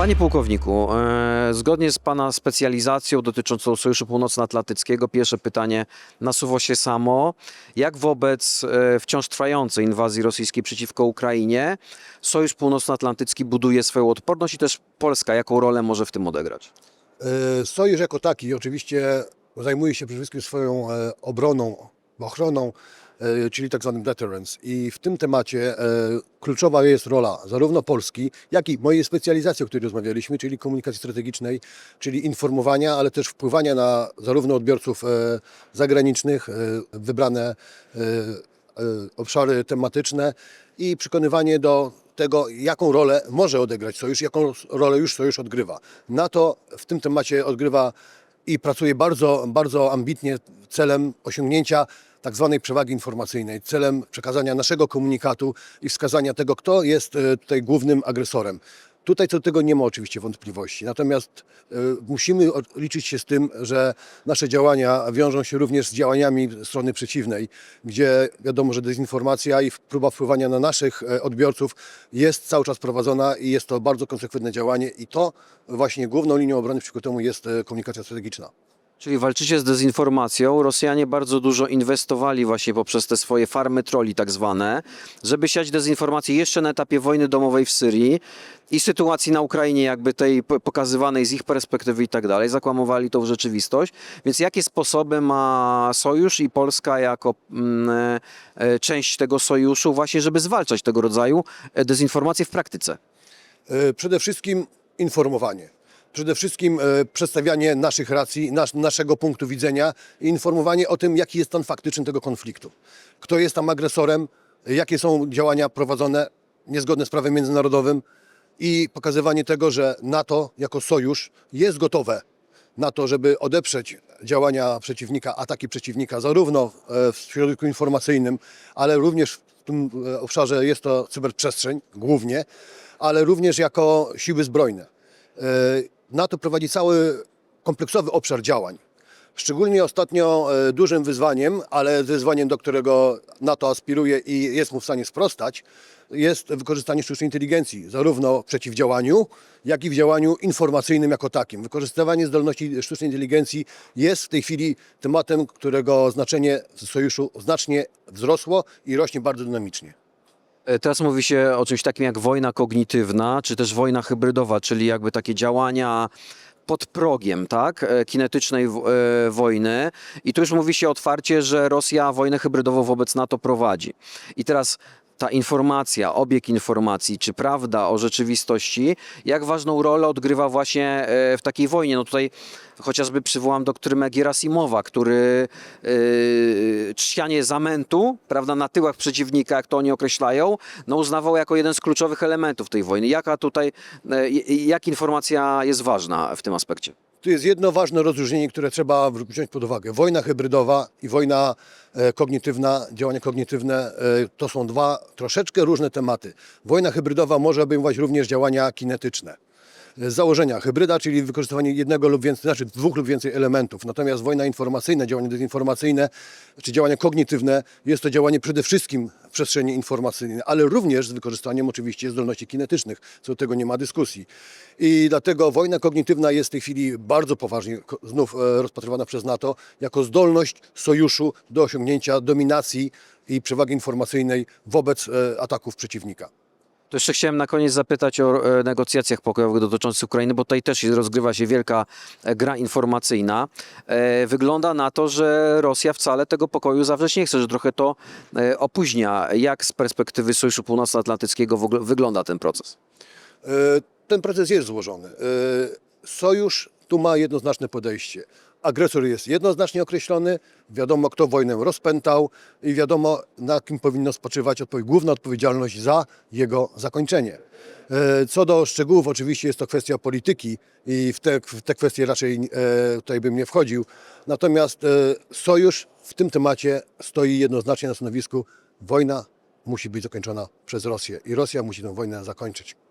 Panie pułkowniku, e, zgodnie z Pana specjalizacją dotyczącą Sojuszu Północnoatlantyckiego, pierwsze pytanie nasuwa się samo. Jak wobec e, wciąż trwającej inwazji rosyjskiej przeciwko Ukrainie Sojusz Północnoatlantycki buduje swoją odporność i też Polska jaką rolę może w tym odegrać? E, Sojusz jako taki oczywiście zajmuje się przede wszystkim swoją obroną, ochroną, czyli tak zwanym deterrence. I w tym temacie e, kluczowa jest rola zarówno Polski, jak i mojej specjalizacji, o której rozmawialiśmy, czyli komunikacji strategicznej, czyli informowania, ale też wpływania na zarówno odbiorców e, zagranicznych, e, wybrane e, e, obszary tematyczne i przekonywanie do tego, jaką rolę może odegrać sojusz, jaką rolę już sojusz odgrywa. NATO w tym temacie odgrywa i pracuje bardzo, bardzo ambitnie celem osiągnięcia tak zwanej przewagi informacyjnej, celem przekazania naszego komunikatu i wskazania tego, kto jest e, tutaj głównym agresorem. Tutaj co do tego nie ma oczywiście wątpliwości. Natomiast e, musimy liczyć się z tym, że nasze działania wiążą się również z działaniami strony przeciwnej, gdzie wiadomo, że dezinformacja i próba wpływania na naszych e, odbiorców jest cały czas prowadzona i jest to bardzo konsekwentne działanie i to właśnie główną linią obrony przeciwko temu jest e, komunikacja strategiczna. Czyli walczycie z dezinformacją. Rosjanie bardzo dużo inwestowali właśnie poprzez te swoje farmy troli tak zwane, żeby siać dezinformację jeszcze na etapie wojny domowej w Syrii i sytuacji na Ukrainie jakby tej pokazywanej z ich perspektywy i tak dalej. Zakłamowali tą rzeczywistość. Więc jakie sposoby ma Sojusz i Polska jako mm, e, e, część tego sojuszu właśnie, żeby zwalczać tego rodzaju e, dezinformację w praktyce? Przede wszystkim informowanie. Przede wszystkim e, przedstawianie naszych racji, nasz, naszego punktu widzenia i informowanie o tym, jaki jest stan faktyczny tego konfliktu. Kto jest tam agresorem, e, jakie są działania prowadzone niezgodne z prawem międzynarodowym i pokazywanie tego, że NATO jako sojusz jest gotowe na to, żeby odeprzeć działania przeciwnika, ataki przeciwnika, zarówno e, w środowisku informacyjnym, ale również w tym e, obszarze jest to cyberprzestrzeń głównie, ale również jako siły zbrojne. NATO prowadzi cały kompleksowy obszar działań. Szczególnie ostatnio e, dużym wyzwaniem, ale wyzwaniem, do którego NATO aspiruje i jest mu w stanie sprostać, jest wykorzystanie sztucznej inteligencji, zarówno w przeciwdziałaniu, jak i w działaniu informacyjnym jako takim. Wykorzystywanie zdolności sztucznej inteligencji jest w tej chwili tematem, którego znaczenie w sojuszu znacznie wzrosło i rośnie bardzo dynamicznie. E, Teraz mówi się o czymś takim jak wojna kognitywna, czy też wojna hybrydowa, czyli jakby takie działania pod progiem, tak, e, kinetycznej e, wojny. I tu już mówi się otwarcie, że Rosja wojnę hybrydową wobec NATO prowadzi. I teraz ta informacja, obieg informacji, czy prawda o rzeczywistości, jak ważną rolę odgrywa właśnie e, w takiej wojnie. No tutaj chociażby przywołam doktrynę Gierasimowa, który yy, czcianie zamętu, prawda, na tyłach przeciwnika, jak to oni określają, no uznawał jako jeden z kluczowych elementów tej wojny. Jaka tutaj, e, jak informacja jest ważna w tym aspekcie? Tu jest jedno ważne rozróżnienie, które trzeba wziąć pod uwagę. Wojna hybrydowa i wojna e, kognitywna, działania kognitywne e, to są dwa troszeczkę różne tematy. Wojna hybrydowa może obejmować również działania kinetyczne. Z założenia hybryda, czyli wykorzystywanie jednego lub więcej, znaczy dwóch lub więcej elementów. Natomiast wojna informacyjna, działania dezinformacyjne czy działania kognitywne jest to działanie przede wszystkim w przestrzeni informacyjnej, ale również z wykorzystaniem oczywiście zdolności kinetycznych. Co do tego nie ma dyskusji. I dlatego wojna kognitywna jest w tej chwili bardzo poważnie znów e, rozpatrywana przez NATO jako zdolność sojuszu do osiągnięcia dominacji i przewagi informacyjnej wobec e, ataków przeciwnika. To jeszcze chciałem na koniec zapytać o e, negocjacjach pokojowych dotyczących Ukrainy, bo tutaj też rozgrywa się wielka e, gra informacyjna. E, Wygląda na to, że Rosja wcale tego pokoju zawrzeć nie chce, że trochę to opóźnia. Jak z perspektywy Sojuszu Północnoatlantyckiego wygląda ten proces? Ten proces jest złożony. Sojusz tu ma jednoznaczne podejście. Agresor jest jednoznacznie określony, wiadomo kto wojnę rozpętał i wiadomo na kim powinno spoczywać główna odpowiedzialność za jego zakończenie. E, Co do szczegółów, oczywiście jest to kwestia polityki i w te, w te kwestie raczej e, tutaj bym nie wchodził. Natomiast e, sojusz w tym temacie stoi jednoznacznie na stanowisku wojna musi być zakończona przez Rosję i Rosja musi tę wojnę zakończyć.